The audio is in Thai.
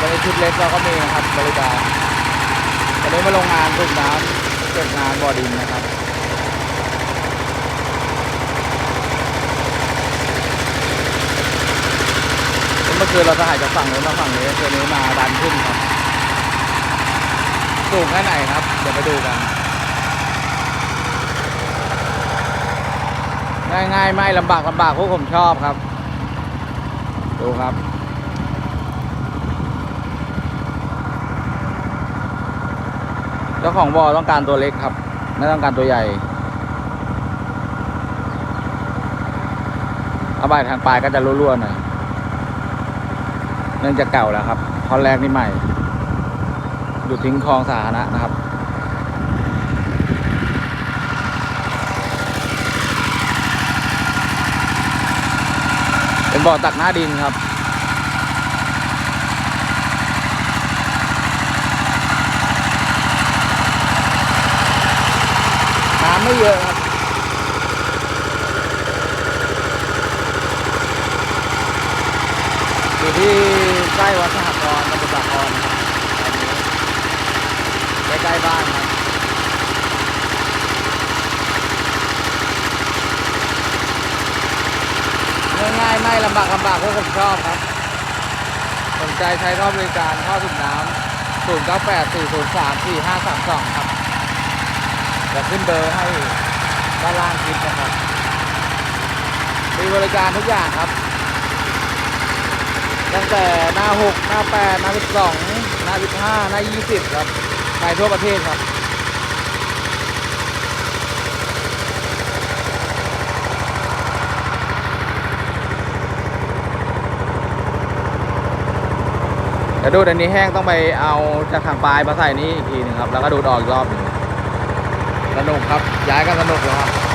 วันชุดเล็กเราก็มีนะครับบริการวันนี้มาลงงานสูบน้ำเก็บงานบ่อดินนะครับเมื่อคืนเราจะหายจากฝั่งนู้นมาฝั่งนี้คืนนี้มาดันขึ้นครับสูงแค่ไหนครับ เดี๋ยวไปดูกัน ง่ายๆไม่ลำบากลำบากพวกผมชอบครับ ดูครับ เจ้าของบ่อต้องการตัวเล็กครับ ไม่ต้องการตัวใหญ่เอาใบทางปลายก็จะรั่วๆหน่อยเนื่องจากเก่าแล้วครับท่อนแรกนี่ใหม่ อยู่ทิ้งคลองสาธารณะนะครับเป็นบ่อตักหน้าดินครับ น้ำไม่เยอะครับอยู่ที่ใกล้วัดสหกรณ์ตำบลสหกรณ์ครับใกล้ๆบ้านครับง่ายๆไม่ลำบากลำบากพวกผมชอบครับสนใจใช้ท่อบริการท่อสูบน้ำ0 9 8 4 0 3 4 5 3 2 ครับ จะขึ้นเบอร์ให้ด้านล่างคลิปนะครับมีบริการทุกอย่างครับ ตั้งแต่หน้า 6 หน้า 8 หน้า 12 หน้า 15 หน้า 20 ครับไปทั่วประเทศครับเดี๋ยวดูดอันนี้แห้งต้องไปเอาจากถังปลายมาใส่นี้อีกทีหนึงครับ แล้วก็ดูดออกอีกรอบนึง สนุกครับย้ายก็สนุกเลยครับ